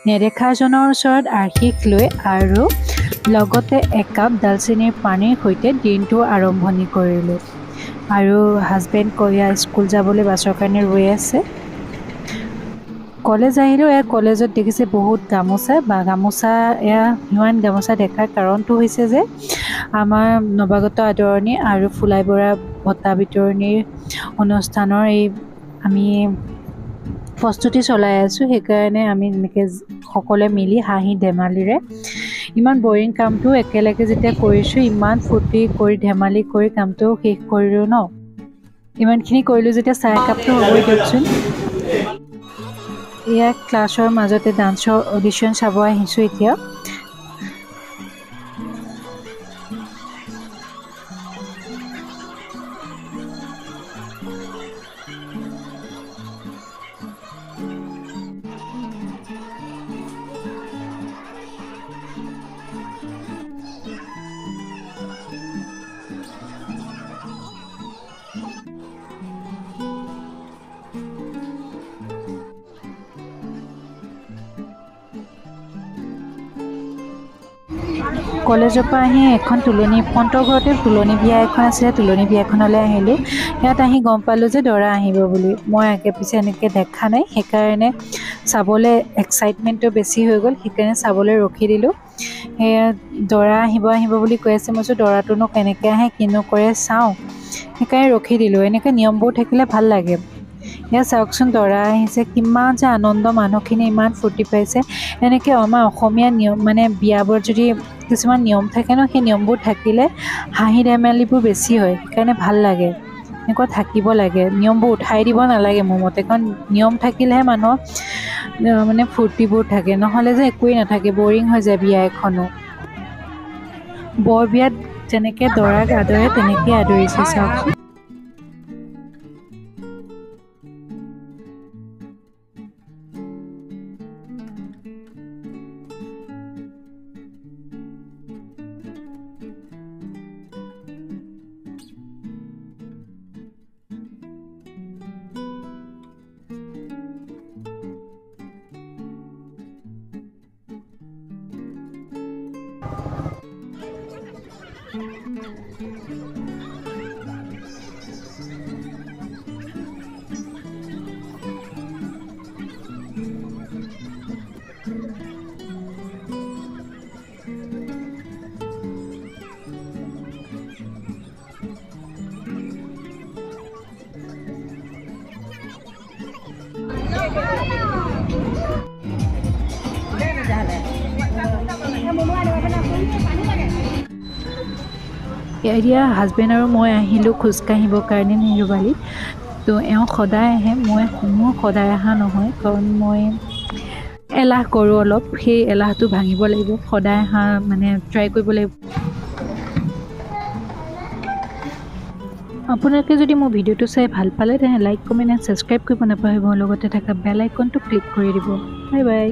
নেদেখাজনৰ ওচৰত আৰ্হিক লৈ আৰু লগতে একাপ ডালচেনিৰ পানীৰ সৈতে দিনটো আৰম্ভণি কৰিলোঁ। আৰু হাজবেণ্ড কয়া স্কুল যাবলৈ বাছৰ কাৰণে ৰৈ আছে। কলেজ আহিলোঁ এয়া কলেজত দেখিছে বহুত গামোচা। বা গামোচা, এয়া ইমান গামোচা দেখাৰ কাৰণটো হৈছে যে আমাৰ নৱাগত আদৰণি আৰু ফুলাই বৰা বঁটা বিতৰণিৰ অনুষ্ঠানৰ এই আমি প্ৰস্তুতি চলাই আছোঁ, সেইকাৰণে আমি এনেকৈ সকলোৱে মিলি হাঁহি ধেমালিৰে। ইমান বৰিং কামটো একেলগে যেতিয়া কৰিছোঁ, ইমান ফূৰ্তি কৰি, ধেমালি কৰি কামটো শেষ কৰিলোঁ ন? ইমানখিনি কৰিলোঁ যেতিয়া চাহ একাপটো হ'বই দিয়কচোন। এয়া ক্লাছৰ মাজতে ডান্সৰ অডিশ্যন চাব আহিছোঁ এতিয়া। কলেজৰ পৰা আহি এখন তোলনি, ফ্ৰণ্টৰ ঘৰতে তোলনি বিয়া এখন আছিলে, তোলনি বিয়াখনলৈ আহিলোঁ। ইয়াত আহি গম পালোঁ যে দৰা আহিব বুলি। মই আগে পিছে এনেকৈ দেখা নাই, সেইকাৰণে চাবলৈ এক্সাইটমেণ্টটো বেছি হৈ গ'ল, সেইকাৰণে চাবলৈ ৰখি দিলোঁ। সেয়া দৰা আহিব আহিব বুলি কৈ আছে, মই দৰাটোনো কেনেকৈ আহে, কিনো কৰে, চাওঁ। সেইকাৰণে ৰখি দিলোঁ। এনেকৈ নিয়মবোৰ থাকিলে ভালো লাগে। এয়া চাওকচোন, দৰা আহিছে, কিমান যে আনন্দ, মানুহখিনি ইমান ফূৰ্তি পাইছে। এনেকৈ আমাৰ অসমীয়া নিয়ম মানে বিয়াবোৰত যদি কিছুমান নিয়ম থাকে ন, সেই নিয়মবোৰ থাকিলে হাঁহি ধেমালিবোৰ বেছি হয়, সেইকাৰণে ভালো লাগে। এনেকুৱা থাকিব লাগে, নিয়মবোৰ উঠাই দিব নালাগে মোৰ মতে, কাৰণ নিয়ম থাকিলেহে মানুহৰ মানে ফূৰ্তিবোৰ থাকে, নহ'লে যে একোৱেই নাথাকে, বৰিং হৈ যায় বিয়া এখনও। বৰ বিয়াত যেনেকৈ দৰাক আদৰে তেনেকৈ আদৰিছে, চাওকচোন। এতিয়া হাজবেণ্ড আৰু মই আহিলোঁ খোজকাঢ়িবৰ কাৰণে নিৰুবালি। তো এওঁ সদায় আহে মই মোৰ সদায় অহা নহয় কাৰণ মই এলাহ কৰোঁ অলপ সেই এলাহটো ভাঙিব লাগিব সদায় অহা মানে ট্ৰাই কৰিব লাগিব। আপোনালোকে যদি মোৰ ভিডিঅ'টো চাই ভাল পালে তেনে লাইক কমেণ্ট এণ্ড ছাবস্ক্ৰাইব কৰিব নাপাহৰিব। লগতে থকা বেল আইকনটো ক্লিক কৰি দিব। Bye bye